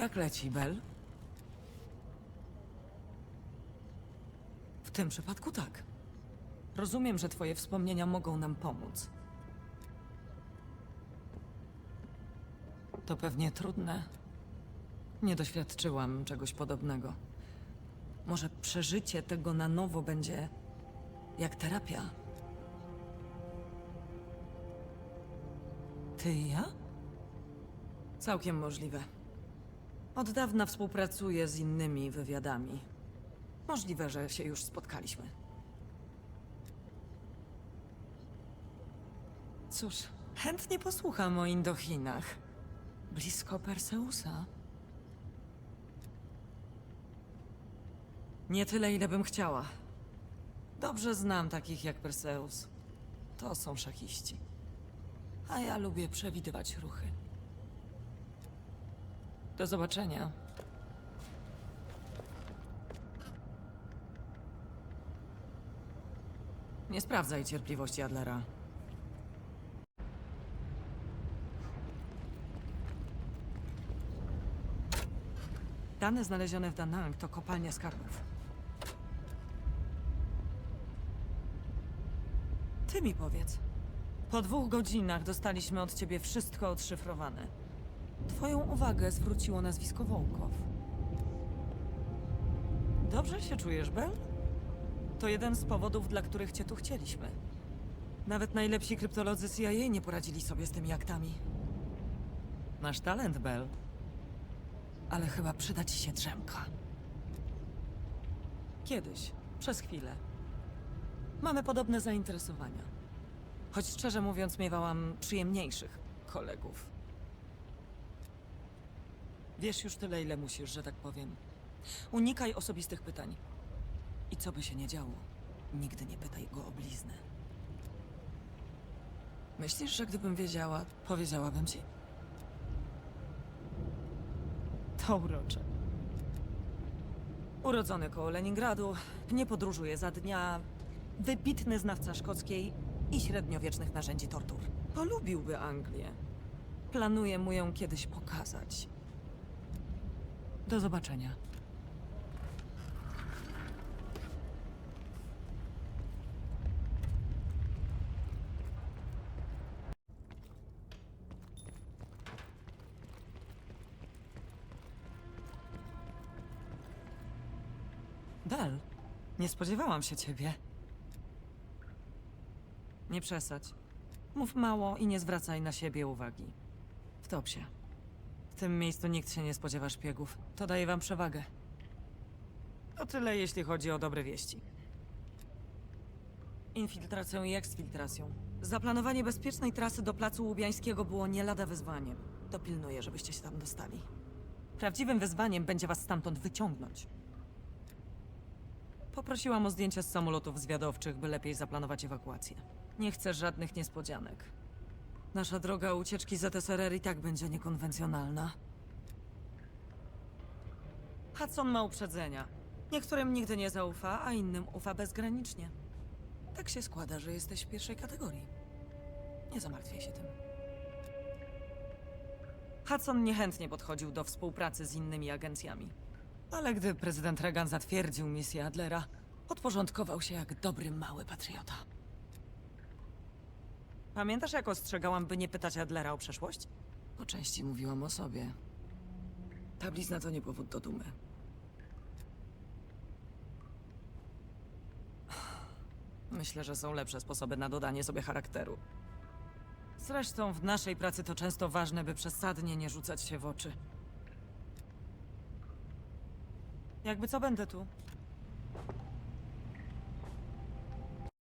Jak leci, Bel? W tym przypadku tak. Rozumiem, że twoje wspomnienia mogą nam pomóc. To pewnie trudne. Nie doświadczyłam czegoś podobnego. Może przeżycie tego na nowo będzie jak terapia. Ty i ja? Całkiem możliwe. Od dawna współpracuję z innymi wywiadami. Możliwe, że się już spotkaliśmy. Cóż, chętnie posłucham o Indochinach. Blisko Perseusa. Nie tyle, ile bym chciała. Dobrze znam takich jak Perseus. To są szachiści. A ja lubię przewidywać ruchy. Do zobaczenia. Nie sprawdzaj cierpliwości Adlera. Dane znalezione w Danang to kopalnia skarbów. Ty mi powiedz. Po dwóch godzinach dostaliśmy od ciebie wszystko odszyfrowane. Twoją uwagę zwróciło nazwisko Wołkow. Dobrze się czujesz, Bel? To jeden z powodów, dla których cię tu chcieliśmy. Nawet najlepsi kryptolodzy CIA nie poradzili sobie z tymi aktami. Masz talent, Bel. Ale chyba przyda ci się drzemka. Kiedyś, przez chwilę. Mamy podobne zainteresowania. Choć szczerze mówiąc, miewałam przyjemniejszych kolegów. Wiesz już tyle, ile musisz, że tak powiem. Unikaj osobistych pytań. I co by się nie działo, nigdy nie pytaj go o bliznę. Myślisz, że gdybym wiedziała, powiedziałabym ci? To urocze. Urodzony koło Leningradu, nie podróżuje za dnia, wybitny znawca szkockiej i średniowiecznych narzędzi tortur. Polubiłby Anglię. Planuję mu ją kiedyś pokazać. Do zobaczenia. Bel, nie spodziewałam się ciebie. Nie przesadź. Mów mało i nie zwracaj na siebie uwagi. Wtop się. Tym miejscu nikt się nie spodziewa szpiegów. To daje wam przewagę. To tyle, jeśli chodzi o dobre wieści. Infiltracją i eksfiltracją. Zaplanowanie bezpiecznej trasy do placu Łubiańskiego było nie lada wyzwaniem. Dopilnuję, żebyście się tam dostali. Prawdziwym wyzwaniem będzie was stamtąd wyciągnąć. Poprosiłam o zdjęcia z samolotów zwiadowczych, by lepiej zaplanować ewakuację. Nie chcę żadnych niespodzianek. Nasza droga ucieczki z ZSRR i tak będzie niekonwencjonalna. Hudson ma uprzedzenia. Niektórym nigdy nie zaufa, a innym ufa bezgranicznie. Tak się składa, że jesteś w pierwszej kategorii. Nie zamartwiaj się tym. Hudson niechętnie podchodził do współpracy z innymi agencjami. Ale gdy prezydent Reagan zatwierdził misję Adlera, podporządkował się jak dobry mały patriota. Pamiętasz, jak ostrzegałam, by nie pytać Adlera o przeszłość? Po części mówiłam o sobie. Ta blizna to nie powód do dumy. Myślę, że są lepsze sposoby na dodanie sobie charakteru. Zresztą w naszej pracy to często ważne, by przesadnie nie rzucać się w oczy. Jakby co będę tu.